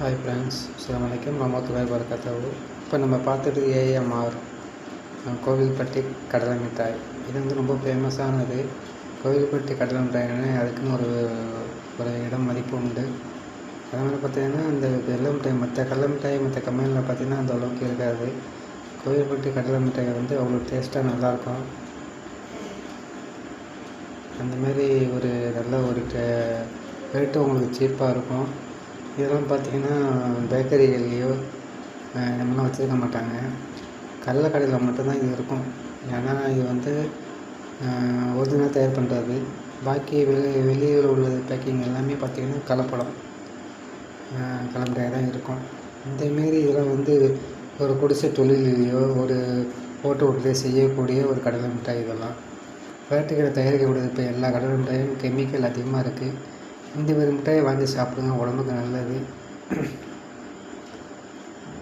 Hi friends அஸ்ஸலாமு அலைக்கும் ரமத்துல்லாஹி வரகாத்தஹு இப்போ நம்ம பார்த்துட்டு ஏஎம்ஆர் கோவில்பட்டி கடலை மிட்டாய். இது வந்து ரொம்ப ஃபேமஸானது கோவில்பட்டி கடலை மிட்டாய்னா அதுக்குன்னு ஒரு ஒரு இடம் மதிப்பு உண்டு. அதே மாதிரி பார்த்தீங்கன்னா அந்த கடலை மிட்டாய் மற்ற கடலை மிட்டாய் மற்ற கம்பெனியில் பார்த்தீங்கன்னா அந்த அளவுக்கு இருக்காது. கோவில்பட்டி கடலை மிட்டாய் வந்து அவ்வளோ டேஸ்ட்டாக நல்லாயிருக்கும். அந்தமாரி ஒரு நல்ல ஒரு ரேட்டு உங்களுக்கு சீப்பாக இருக்கும். இதெல்லாம் பார்த்தீங்கன்னா பேக்கரிகள்லேயோ இந்த வச்சுருக்க மாட்டாங்க. கடல கடையில் மட்டும்தான் இது இருக்கும். ஏன்னா இது வந்து ஒரிஜினலாக தயார் பண்ணுறது பாக்கி வெளி வெளியில் உள்ள பேக்கிங் எல்லாமே பார்த்தீங்கன்னா கலப்படம். கலப்படையாக தான் இருக்கும். இந்தமாரி இதெல்லாம் வந்து ஒரு குடிசை தொழிலையோ ஒரு ஓட்டு ஓட்டிலே செய்யக்கூடிய ஒரு கடலை மிட்டாய் இதெல்லாம். ஃபேக்ட்ரிகளில் தயாரிக்கக்கூடியது இப்போ எல்லா கடலை மிட்டாயும் கெமிக்கல் அதிகமாக இருக்குது இந்த மாதிரி மிட்டாயை வாங்கி சாப்பிடுங்க. உடம்புக்கு நல்லது.